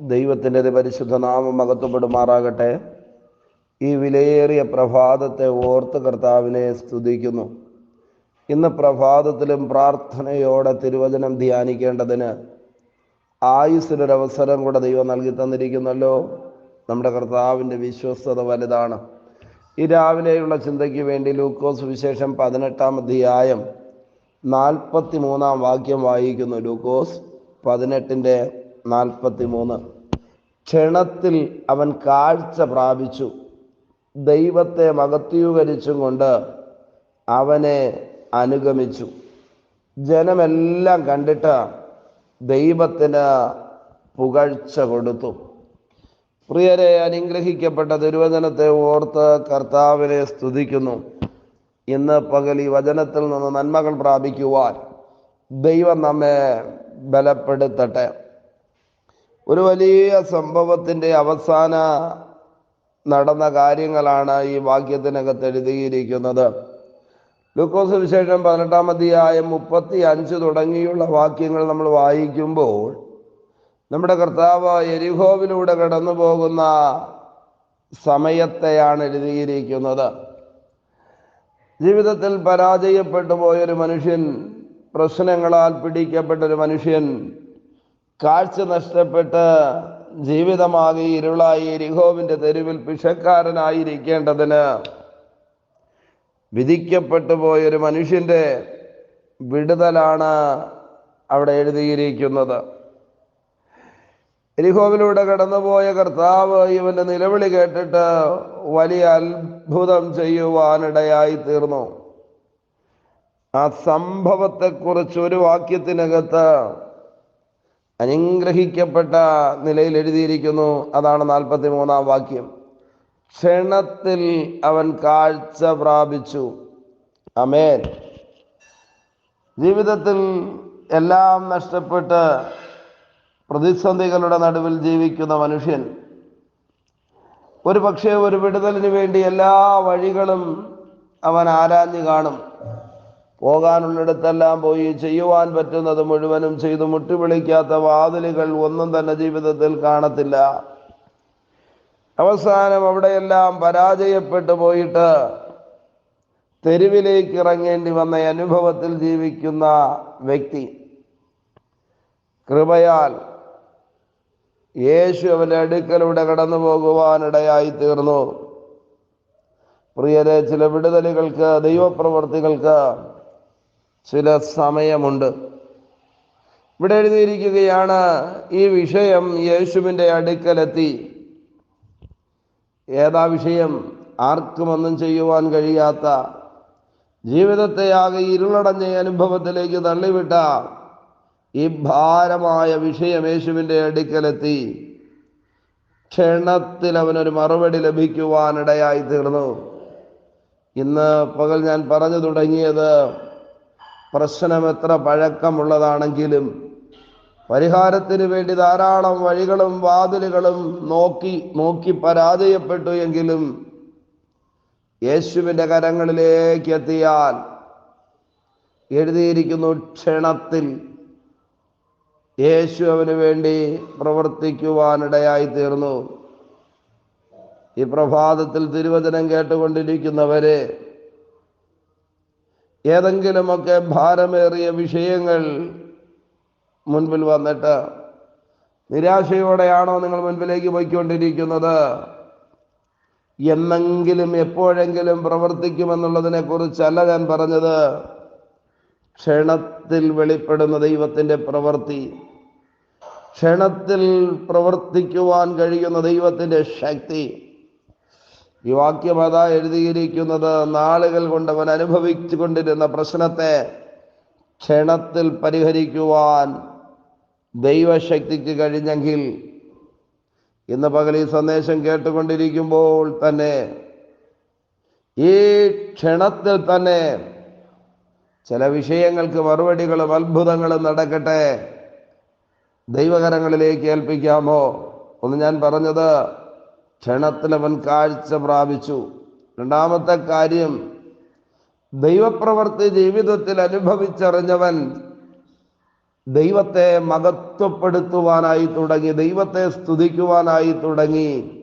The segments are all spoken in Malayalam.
ദൈവത്തിന്റെ പരിശുദ്ധ നാമം അകത്തുപെടുമാറാകട്ടെ. ഈ വിലയേറിയ പ്രഭാതത്തെ ഓർത്ത് കർത്താവിനെ സ്തുതിക്കുന്നു. ഇന്ന് പ്രഭാതത്തിലും പ്രാർത്ഥനയോടെ തിരുവചനം ധ്യാനിക്കേണ്ടതിന് ആയുസ്സിനൊരവസരം കൂടെ ദൈവം നൽകി തന്നിരിക്കുന്നല്ലോ. നമ്മുടെ കർത്താവിന്റെ വിശ്വസ്തത വലുതാണ്. ഈ രാവിലെയുള്ള ചിന്തയ്ക്ക് വേണ്ടി ലൂക്കോസ് വിശേഷം പതിനെട്ടാം അധ്യായം നാൽപ്പത്തി മൂന്നാം വാക്യം വായിക്കുന്നു. ലൂക്കോസ് പതിനെട്ടിന്റെ നാൽപ്പത്തി മൂന്ന് ക്ഷണത്തിൽ അവൻ കാഴ്ച പ്രാപിച്ചു. ദൈവത്തെ മകത്വീകരിച്ചും കൊണ്ട് അവനെ അനുഗമിച്ചു. ജനമെല്ലാം കണ്ടിട്ട് ദൈവത്തിന് പുകഴ്ച കൊടുത്തു. പ്രിയരെ അനുഗ്രഹിക്കപ്പെട്ട തിരുവചനത്തെ ഓർത്ത് കർത്താവിനെ സ്തുതിക്കുന്നു. ഇന്ന് പകൽ ഈ വചനത്തിൽ നിന്ന് നന്മകൾ പ്രാപിക്കുവാൻ ദൈവം നമ്മെ ബലപ്പെടുത്തട്ടെ. ഒരു വലിയ സംഭവത്തിന്റെ അവസാന നടന്ന കാര്യങ്ങളാണ് ഈ വാക്യത്തിനകത്ത് എഴുതിയിരിക്കുന്നത്. ലൂക്കോസ് വിശേഷം പതിനെട്ടാം അധ്യായം മുപ്പത്തി അഞ്ച് തുടങ്ങിയുള്ള വാക്യങ്ങൾ നമ്മൾ വായിക്കുമ്പോൾ നമ്മുടെ കർത്താവ് എരിഹോവിലൂടെ കടന്നു പോകുന്ന സമയത്തെയാണ് എഴുതിയിരിക്കുന്നത്. ജീവിതത്തിൽ പരാജയപ്പെട്ടു പോയൊരു മനുഷ്യൻ പ്രശ്നങ്ങളാൽ പിടിക്കപ്പെട്ടൊരു മനുഷ്യൻ കാഴ്ച നഷ്ടപ്പെട്ട് ജീവിതമാകെ ഇരുളായി എരിഹോവിന്റെ തെരുവിൽ പിഷക്കാരനായിരിക്കേണ്ടതിന് വിധിക്കപ്പെട്ടു പോയൊരു മനുഷ്യന്റെ വിടുതലാണ് അവിടെ എഴുതിയിരിക്കുന്നത്. എരിഹോവിലൂടെ കടന്നുപോയ കർത്താവ് ഇവന്റെ നിലവിളി കേട്ടിട്ട് വലിയ അത്ഭുതം ചെയ്യുവാനിടയായി തീർന്നു. ആ സംഭവത്തെക്കുറിച്ച് ഒരു വാക്യത്തിനകത്ത് അനുഗ്രഹിക്കപ്പെട്ട നിലയിൽ എഴുതിയിരിക്കുന്നു. അതാണ് നാൽപ്പത്തി മൂന്നാം വാക്യം. ക്ഷണത്തിൽ അവൻ കാഴ്ച പ്രാപിച്ചു. അമേൻ ജീവിതത്തിൽ എല്ലാം നഷ്ടപ്പെട്ട് പ്രതിസന്ധികളുടെ നടുവിൽ ജീവിക്കുന്ന മനുഷ്യൻ ഒരു പക്ഷേ ഒരു വിടുതലിന് വേണ്ടി എല്ലാ വഴികളും അവൻ ആരാഞ്ഞു കാണും. പോകാനുള്ളിടത്തെല്ലാം പോയി ചെയ്യുവാൻ പറ്റുന്നത് മുഴുവനും ചെയ്തു മുട്ടുപിളിക്കാത്ത വാതിലുകൾ ഒന്നും തന്നെ ജീവിതത്തിൽ കാണത്തില്ല. അവസാനം അവിടെയെല്ലാം പരാജയപ്പെട്ടു പോയിട്ട് തെരുവിലേക്ക് ഇറങ്ങേണ്ടി വന്ന അനുഭവത്തിൽ ജീവിക്കുന്ന വ്യക്തി. കൃപയാൽ യേശു അവന്റെ അടുക്കലൂടെ കടന്നു പോകുവാനിടയായി തീർന്നു. പ്രിയരെ ചില വിടുതലുകൾക്ക് ദൈവപ്രവർത്തികൾക്ക് ചില സമയമുണ്ട്. ഇവിടെ എഴുതിയിരിക്കുകയാണ് ഈ വിഷയം യേശുവിന്റെ അടുക്കലെത്തി. ഏതാ വിഷയം? ആർക്കുമൊന്നും ചെയ്യുവാൻ കഴിയാത്ത ജീവിതത്തെ ആകെ ഇരുളടഞ്ഞ അനുഭവത്തിലേക്ക് തള്ളിവിട്ട ഈ ഭാരമായ വിഷയം യേശുവിന്റെ അടുക്കലെത്തി. ക്ഷണത്തിൽ അവനൊരു മറുപടി ലഭിക്കുവാനിടയായി തീർന്നു ഇന്ന് പകൽ ഞാൻ പറഞ്ഞു തുടങ്ങിയത് പ്രശ്നം എത്ര പഴക്കമുള്ളതാണെങ്കിലും പരിഹാരത്തിന് വേണ്ടി ധാരാളം വഴികളും വാതിലുകളും നോക്കി നോക്കി പരാജയപ്പെട്ടു എങ്കിലും യേശുവിന്റെ കരങ്ങളിലേക്ക് എത്തിയാൽ എഴുതിയിരിക്കുന്നു ക്ഷണത്തിൽ യേശു അവന് വേണ്ടി പ്രവർത്തിക്കുവാനിടയായി തീർന്നു ഈ പ്രഭാതത്തിൽ തിരുവചനം കേട്ടുകൊണ്ടിരിക്കുന്നവരെ ഏതെങ്കിലുമൊക്കെ ഭാരമേറിയ വിഷയങ്ങൾ മുൻപിൽ വന്നിട്ട് നിരാശയോടെയാണോ നിങ്ങൾ മുൻപിലേക്ക് പോയിക്കൊണ്ടിരിക്കുന്നത്? എന്നെങ്കിലും എപ്പോഴെങ്കിലും പ്രവർത്തിക്കുമെന്നുള്ളതിനെ കുറിച്ചല്ല ഞാൻ പറഞ്ഞത്. ക്ഷണത്തിൽ വെളിപ്പെടുന്ന ദൈവത്തിന്റെ പ്രവൃത്തി. ക്ഷണത്തിൽ പ്രവർത്തിക്കുവാൻ കഴിയുന്ന ദൈവത്തിന്റെ ശക്തി. ഈ വാക്യം അതാ എഴുതിയിരിക്കുന്നത്. നാളുകൾ കൊണ്ട് അവൻ അനുഭവിച്ചു കൊണ്ടിരുന്ന പ്രശ്നത്തെ ക്ഷണത്തിൽ പരിഹരിക്കുവാൻ ദൈവശക്തിക്ക് കഴിഞ്ഞെങ്കിൽ ഇന്ന് പകൽ ഈ സന്ദേശം കേട്ടുകൊണ്ടിരിക്കുമ്പോൾ തന്നെ ഈ ക്ഷണത്തിൽ തന്നെ ചില വിഷയങ്ങൾക്ക് മറുപടികളും അത്ഭുതങ്ങളും നടക്കട്ടെ. ദൈവകരങ്ങളിലേക്ക് ഏൽപ്പിക്കാമോ? ഒന്ന് ഞാൻ പറഞ്ഞത് ക്ഷണത്തിൽ അവൻ കാഴ്ച പ്രാപിച്ചു. രണ്ടാമത്തെ കാര്യം ദൈവപ്രവർത്തി ജീവിതത്തിൽ അനുഭവിച്ചറിഞ്ഞവൻ ദൈവത്തെ മഹത്വപ്പെടുത്തുവാനായി തുടങ്ങി ദൈവത്തെ സ്തുതിക്കുവാനായി തുടങ്ങി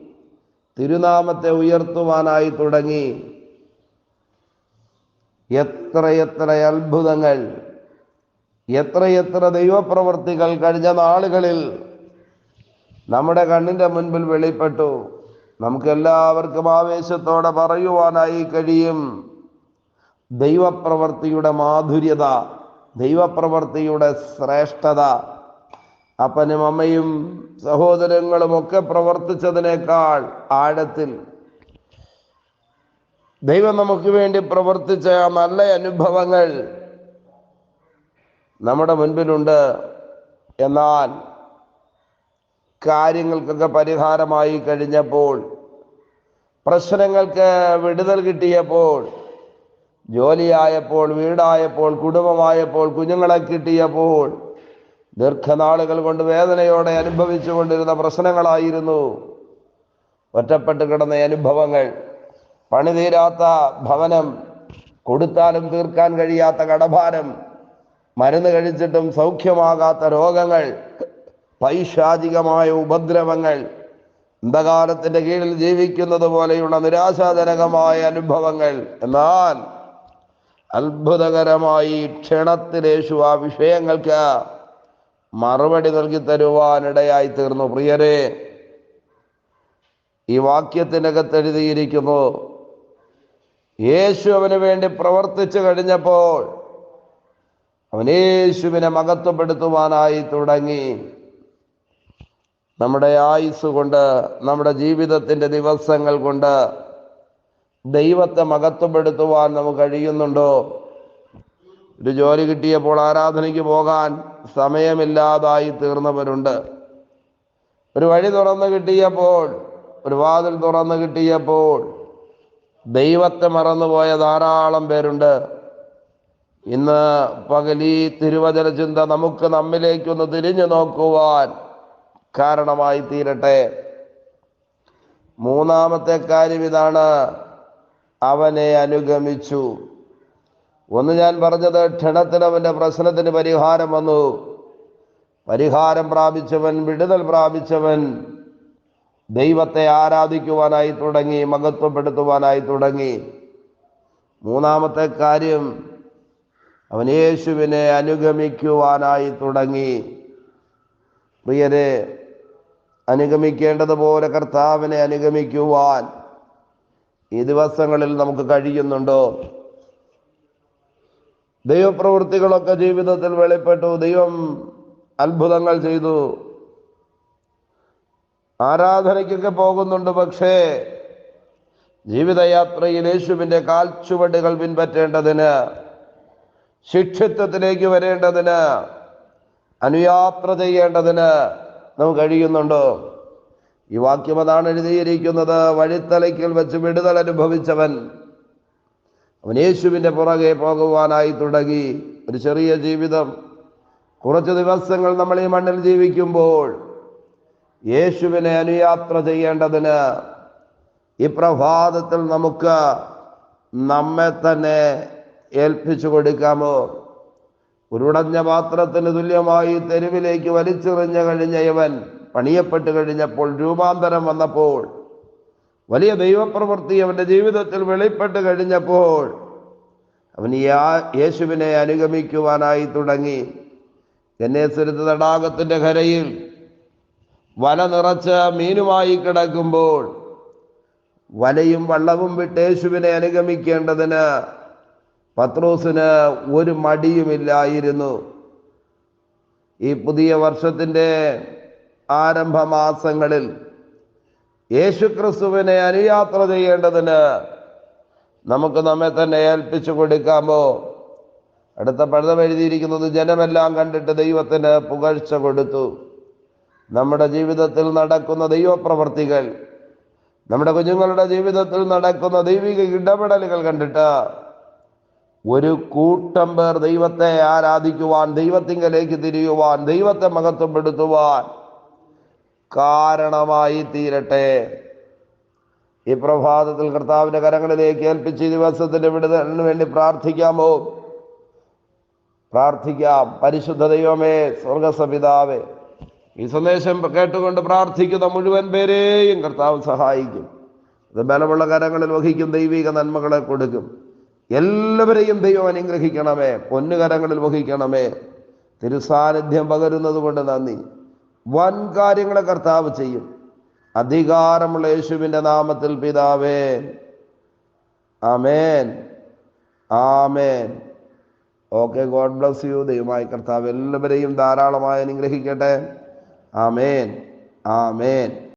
തിരുനാമത്തെ ഉയർത്തുവാനായി തുടങ്ങി. എത്രയെത്ര അത്ഭുതങ്ങൾ എത്രയെത്ര ദൈവപ്രവർത്തികൾ കഴിഞ്ഞ നാളുകളിൽ നമ്മുടെ കണ്ണിന്റെ മുൻപിൽ വെളിപ്പെട്ടു. നമുക്ക് എല്ലാവർക്കും ആവേശത്തോടെ പറയുവാനായി കഴിയും. ദൈവപ്രവർത്തിയുടെ മാധുര്യത ദൈവപ്രവർത്തിയുടെ ശ്രേഷ്ഠത അപ്പനും അമ്മയും സഹോദരങ്ങളും ഒക്കെ പ്രവർത്തിച്ചതിനേക്കാൾ ആഴത്തിൽ ദൈവം നമുക്ക് വേണ്ടി പ്രവർത്തിച്ച ആ നല്ല അനുഭവങ്ങൾ നമ്മുടെ മുൻപിലുണ്ട്. എന്നാൽ കാര്യങ്ങൾക്കൊക്കെ പരിഹാരമായി കഴിഞ്ഞപ്പോൾ പ്രശ്നങ്ങൾക്ക് വിടുതൽ കിട്ടിയപ്പോൾ ജോലിയായപ്പോൾ വീടായപ്പോൾ കുടുംബമായപ്പോൾ കുഞ്ഞുങ്ങളെ കിട്ടിയപ്പോൾ ദീർഘനാളുകൾ കൊണ്ട് വേദനയോടെ അനുഭവിച്ചു കൊണ്ടിരുന്ന പ്രശ്നങ്ങളായിരുന്നു. ഒറ്റപ്പെട്ട് കിടന്ന അനുഭവങ്ങൾ. പണിതീരാത്ത ഭവനം കൊടുത്താലും തീർക്കാൻ കഴിയാത്ത കടഭാരം മരുന്ന് കഴിച്ചിട്ടും സൗഖ്യമാകാത്ത രോഗങ്ങൾ പൈശാചികമായ ഉപദ്രവങ്ങൾ അന്ധകാരത്തിന്റെ കീഴിൽ ജീവിക്കുന്നത് പോലെയുള്ള നിരാശാജനകമായ അനുഭവങ്ങൾ. എന്നാൽ അത്ഭുതകരമായി ക്ഷണത്തിലേശു ആ വിഷയങ്ങൾക്ക് മറുപടി നൽകി തരുവാനിടയായി തീർന്നു. പ്രിയരെ ഈ വാക്യത്തിനകത്ത് എഴുതിയിരിക്കുന്നു യേശു അവന് വേണ്ടി പ്രവർത്തിച്ചു കഴിഞ്ഞപ്പോൾ അവൻ യേശുവിനെ മഹത്വപ്പെടുത്തുവാനായി തുടങ്ങി. നമ്മുടെ ആയുസ് കൊണ്ട് നമ്മുടെ ജീവിതത്തിന്റെ ദിവസങ്ങൾ കൊണ്ട് ദൈവത്തെ മഹത്വപ്പെടുത്തുവാൻ നമുക്ക് കഴിയുന്നുണ്ടോ? ഒരു ജോലി കിട്ടിയപ്പോൾ ആരാധനയ്ക്ക് പോകാൻ സമയമില്ലാതായി തീർന്നവരുണ്ട്. ഒരു വഴി തുറന്നു കിട്ടിയപ്പോൾ ഒരു വാതിൽ തുറന്നു കിട്ടിയപ്പോൾ ദൈവത്തെ മറന്നുപോയ ധാരാളം പേരുണ്ട്. ഇന്ന് പകലീ തിരുവചന ചിന്ത നമുക്ക് നമ്മിലേക്കൊന്ന് തിരിഞ്ഞു നോക്കുവാൻ കാരണമായി തീരട്ടെ. മൂന്നാമത്തെ കാര്യം ഇതാണ്. അവനെ അനുഗമിച്ചു. ഒന്ന് ഞാൻ പറഞ്ഞത് ക്ഷണത്തിന് അവന്റെ പ്രശ്നത്തിന് പരിഹാരം വന്നു. പരിഹാരം പ്രാപിച്ചവൻ വിടുതൽ പ്രാപിച്ചവൻ ദൈവത്തെ ആരാധിക്കുവാനായി തുടങ്ങി മഹത്വപ്പെടുത്തുവാനായി തുടങ്ങി. മൂന്നാമത്തെ കാര്യം അവൻ യേശുവിനെ അനുഗമിക്കുവാനായി തുടങ്ങി. പ്രിയരെ അനുഗമിക്കേണ്ടതുപോലെ കർത്താവിനെ അനുഗമിക്കുവാൻ ഈ ദിവസങ്ങളിൽ നമുക്ക് കഴിയുന്നുണ്ടോ? ദൈവപ്രവൃത്തികളൊക്കെ ജീവിതത്തിൽ വെളിപ്പെട്ടു. ദൈവം അത്ഭുതങ്ങൾ ചെയ്തു. ആരാധനയ്ക്കൊക്കെ പോകുന്നുണ്ട് പക്ഷേ ജീവിതയാത്രയിൽ യേശുവിന്റെ കാൽച്ചുവടുകൾ പിൻപറ്റേണ്ടതിന് ശിക്ഷിത്വത്തിലേക്ക് വരേണ്ടതിന് അനുയാത്ര ചെയ്യേണ്ടതിന് നമുക്ക് കഴിയുന്നുണ്ടോ? ഈ വാക്യം അതാണ് എഴുതിയിരിക്കുന്നത്. വഴിത്തലയ്ക്കൽ വെച്ച് വിടുതൽ അനുഭവിച്ചവൻ. അവൻ യേശുവിന്റെ പുറകെ പോകുവാനായി തുടങ്ങി. ഒരു ചെറിയ ജീവിതം. കുറച്ച് ദിവസങ്ങൾ നമ്മൾ ഈ മണ്ണിൽ ജീവിക്കുമ്പോൾ യേശുവിനെ അനുയാത്ര ചെയ്യേണ്ടതിന് ഈ പ്രഭാതത്തിൽ നമുക്ക് നമ്മെ തന്നെ ഏൽപ്പിച്ചു കൊടുക്കാമോ? ഉരുടഞ്ഞ പാത്രത്തിന് തുല്യമായി തെരുവിലേക്ക് വലിച്ചെറിഞ്ഞു കഴിഞ്ഞ ഇവൻ പണിയപ്പെട്ട് കഴിഞ്ഞപ്പോൾ രൂപാന്തരം വന്നപ്പോൾ വലിയ ദൈവപ്രവൃത്തി അവന്റെ ജീവിതത്തിൽ വെളിപ്പെട്ട് കഴിഞ്ഞപ്പോൾ അവൻ യേശുവിനെ അനുഗമിക്കുവാനായി തുടങ്ങി. ഗന്നേശ്വരത്ത് തടാകത്തിന്റെ കരയിൽ വല നിറച്ച് മീനുമായി കിടക്കുമ്പോൾ വലയും വള്ളവും വിട്ട് യേശുവിനെ അനുഗമിക്കേണ്ടതിന് പത്രോസിന് ഒരു മടിയുമില്ലായിരുന്നു. ഈ പുതിയ വർഷത്തിന്റെ ആരംഭ മാസങ്ങളിൽ യേശുക്രിസ്തുവിനെ അനുയാത്ര ചെയ്യേണ്ടതിന് നമുക്ക് നമ്മെ തന്നെ ഏൽപ്പിച്ചു കൊടുക്കാമോ? അടുത്ത പഴുതം എഴുതിയിരിക്കുന്നത് ജനമെല്ലാം കണ്ടിട്ട് ദൈവത്തിന് പുകഴ്ച കൊടുത്തു. നമ്മുടെ ജീവിതത്തിൽ നടക്കുന്ന ദൈവപ്രവർത്തികൾ നമ്മുടെ കുഞ്ഞുങ്ങളുടെ ജീവിതത്തിൽ നടക്കുന്ന ദൈവിക ഇടപെടലുകൾ കണ്ടിട്ട് ഒരു കൂട്ടം പേർ ദൈവത്തെ ആരാധിക്കുവാൻ ദൈവത്തിങ്കലേക്ക് തിരിയുവാൻ ദൈവത്തെ മഹത്വപ്പെടുത്തുവാൻ കാരണമായി തീരട്ടെ. ഈ പ്രഭാതത്തിൽ കർത്താവിന്റെ കരങ്ങളിലേക്ക് ഏൽപ്പിച്ച് ദിവസത്തിന്റെ വിടുതലിന് വേണ്ടി പ്രാർത്ഥിക്കാമോ? പ്രാർത്ഥിക്കാം. പരിശുദ്ധ ദൈവമേ സ്വർഗസപിതാവേ ഈ സന്ദേശം കേട്ടുകൊണ്ട് പ്രാർത്ഥിക്കുന്ന മുഴുവൻ പേരെയും കർത്താവ് സഹായിക്കും. അത് ബലമുള്ള കരങ്ങളിൽ വഹിക്കും ദൈവിക നന്മകളെ കൊടുക്കും. എല്ലാവരെയും ദൈവം അനുഗ്രഹിക്കണമേ. പൊന്നുകരങ്ങളിൽ വഹിക്കണമേ. തിരുസാന്നിധ്യം പകരുന്നത് കൊണ്ട് നന്ദി. വൻ കാര്യങ്ങളെ കർത്താവ് ചെയ്യും. അധികാരമുള്ള യേശുവിന്റെ നാമത്തിൽ പിതാവേ. ആമേൻ. ആമേൻ. Okay God bless you. ദൈവമായി കർത്താവ് എല്ലാവരെയും ധാരാളമായി അനുഗ്രഹിക്കട്ടെ. ആമേൻ. ആമേൻ.